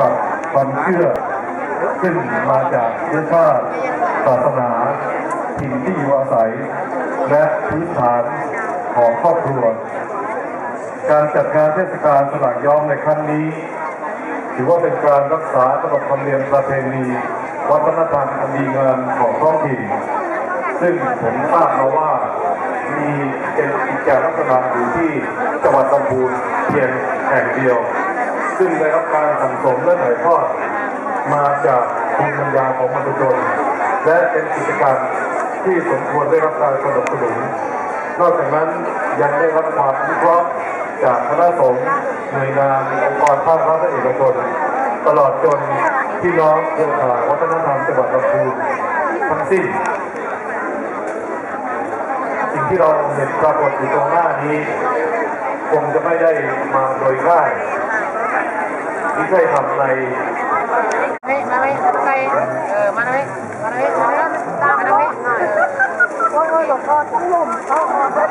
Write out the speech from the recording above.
กับความเชื่อซึ่งมาจากเชื้อชาติศาสนาถิ่นที่อยู่อาศัย และพื้นฐานของครอบครัว การจัดงานเทศกาลสลากย้อมในครั้งนี้ ถือว่าเป็นการรักษาขนบธรรมเนียมประเพณีวัฒนธรรมอันดีงามของท้องถิ่นซึ่งผมทราบมาว่ามีเป็นกิจลักษณะอยู่ที่จังหวัดลำพูนเพียงแห่งเดียว ซึ่งได้รับการสั่งสมและถ่ายทอดมาจากภูมิปัญญาของมนุษยชนและเป็นกิจกรรมที่สมควรได้รับการสนับสนุน นอกจากนั้นยังได้รับความอนุเคราะห์จากคณะสงฆ์หน่วยงานองค์กรภาครัฐและเอกชนตลอดจนพี่น้องเครือข่ายวัฒนธรรมจังหวัดลำพูนทั้งสิ้น สิ่งที่เราเห็นปรากฏอยู่ตรงหน้านี้ คงจะไม่ได้มา ที่ใช่ทำในเฮ้ยมาเลยไปเออมาเลยมาเลยมาเลยตามมาเลยโอ้ยหลวงพ่อต้องลมเขาออกแล้ว